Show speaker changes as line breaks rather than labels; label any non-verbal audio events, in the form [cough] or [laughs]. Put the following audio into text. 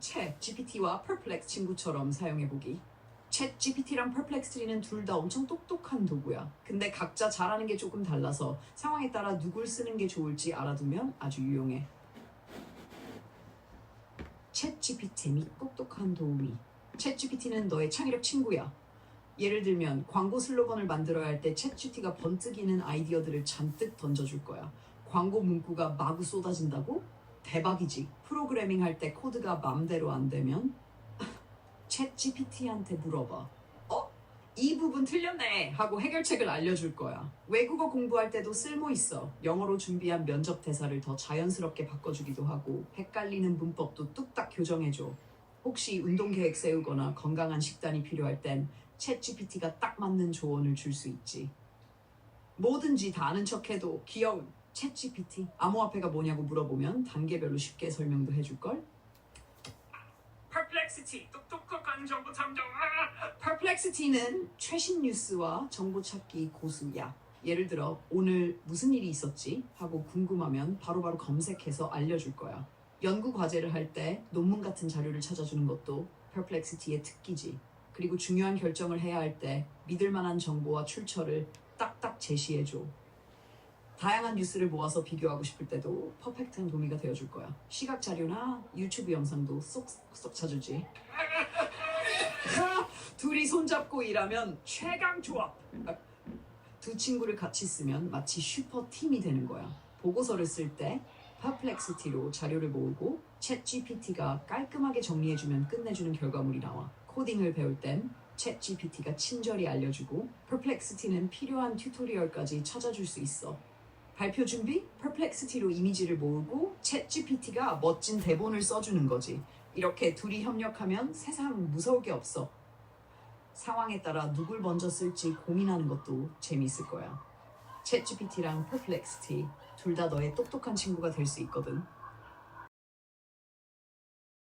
챗 GPT와 퍼플렉스 친구처럼 사용해보기. 챗 GPT랑 퍼플렉스트리는 둘 다 엄청 똑똑한 도구야. 근데 각자 잘하는 게 조금 달라서 상황에 따라 누굴 쓰는 게 좋을지 알아두면 아주 유용해. 챗 GPT 및 똑똑한 도우미. 챗 GPT는 너의 창의력 친구야. 예를 들면 광고 슬로건을 만들어야 할 때 챗 GPT가 번뜩이는 아이디어들을 잔뜩 던져줄 거야. 광고 문구가 마구 쏟아진다고? 대박이지. 프로그래밍 할 때 코드가 맘대로 안 되면 챗 GPT한테 물어봐. 어? 이 부분 틀렸네 하고 해결책을 알려줄 거야. 외국어 공부할 때도 쓸모 있어. 영어로 준비한 면접 대사를 더 자연스럽게 바꿔주기도 하고 헷갈리는 문법도 뚝딱 교정해줘. 혹시 운동 계획 세우거나 건강한 식단이 필요할 땐 챗 GPT가 딱 맞는 조언을 줄 수 있지. 뭐든지 다 아는 척해도 귀여운 챗 GPT. 암호화폐가 뭐냐고 물어보면 단계별로 쉽게 설명도 해줄 걸?
퍼플렉시티 똑똑한 정보 탐정
퍼플렉시티는 최신 뉴스와 정보 찾기 고수야. 예를 들어 오늘 무슨 일이 있었지 하고 궁금하면 바로바로 검색해서 알려줄 거야. 연구 과제를 할 때 논문 같은 자료를 찾아주는 것도 퍼플렉시티의 특기지. 그리고 중요한 결정을 해야 할 때 믿을 만한 정보와 출처를 딱딱 제시해줘. 다양한 뉴스를 모아서 비교하고 싶을 때도 퍼펙트한 도미가 되어줄 거야. 시각 자료나 유튜브 영상도 쏙쏙 찾아주지. [laughs] 둘이 손잡고 일하면 최강 조합. 두 친구를 같이 쓰면 마치 슈퍼 팀이 되는 거야. 보고서를 쓸 때 퍼플렉시티로 자료를 모으고 챗 GPT가 깔끔하게 정리해주면 끝내주는 결과물이 나와. 코딩을 배울 땐 챗 GPT가 친절히 알려주고 퍼플렉시티는 필요한 튜토리얼까지 찾아줄 수 있어. 발표 준비? 퍼플렉시티로 이미지를 모으고 챗 GPT가 멋진 대본을 써주는 거지. 이렇게 둘이 협력하면 세상 무서울 게 없어. 상황에 따라 누굴 먼저 쓸지 고민하는 것도 재미있을 거야. 챗 GPT랑 퍼플렉시티 둘 다 너의 똑똑한 친구가 될 수 있거든.